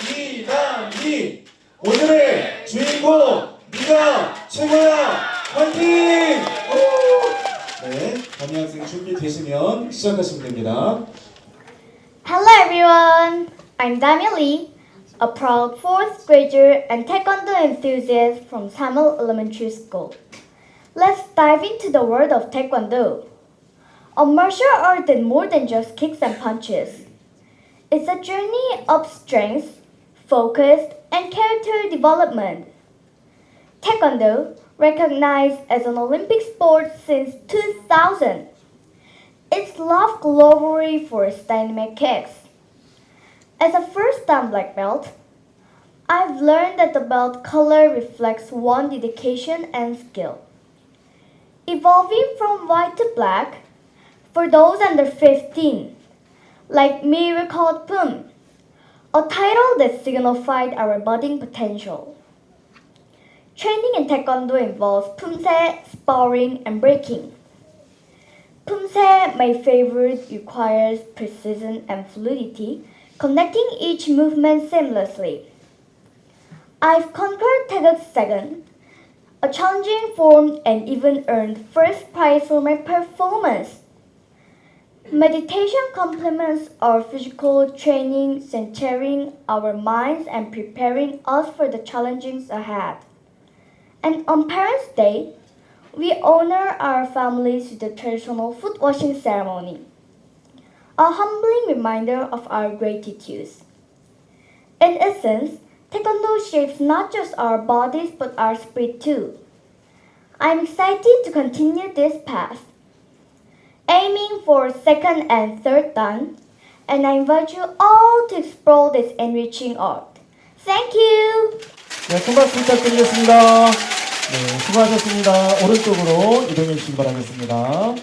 수이남이 오늘의 주인공 네가 최고야 화이팅! 오! 네, 담임 학생 준비되시면 시작하시면 됩니다. Hello everyone, I'm Dami Lee, a proud fourth grader and taekwondo enthusiast from Samuel Elementary School. Let's dive into the world of taekwondo. A martial art is more than just kicks and punches. It's a journey of strength, focus, and character development. Taekwondo, recognized as an Olympic sport since 2000, it's loved globally for its dynamic kicks. As a first time black belt, I've learned that the belt color reflects one dedication and skill. Evolving from white to black, for those under 15, like me recalled Pum, a title that signified our budding potential. Training in Taekwondo involves Pumse, sparring, and breaking. Pumse, my favorite, requires precision and fluidity, connecting each movement seamlessly. I've conquered Taeguk second, a challenging form, and even earned first prize for my performance. Meditation complements our physical training, centering our minds and preparing us for the challenges ahead. And on Parents' Day, we honor our families with the traditional foot washing ceremony, a humbling reminder of our gratitude. In essence, Taekwondo shapes not just our bodies but our spirit too. I'm excited to continue this path, aiming for second and third dan, and I invite you all to explore this enriching art. Thank you! 네, 큰 박수 부탁드리겠습니다. 네, 수고하셨습니다. 오른쪽으로 이동해 주시기 바라겠습니다.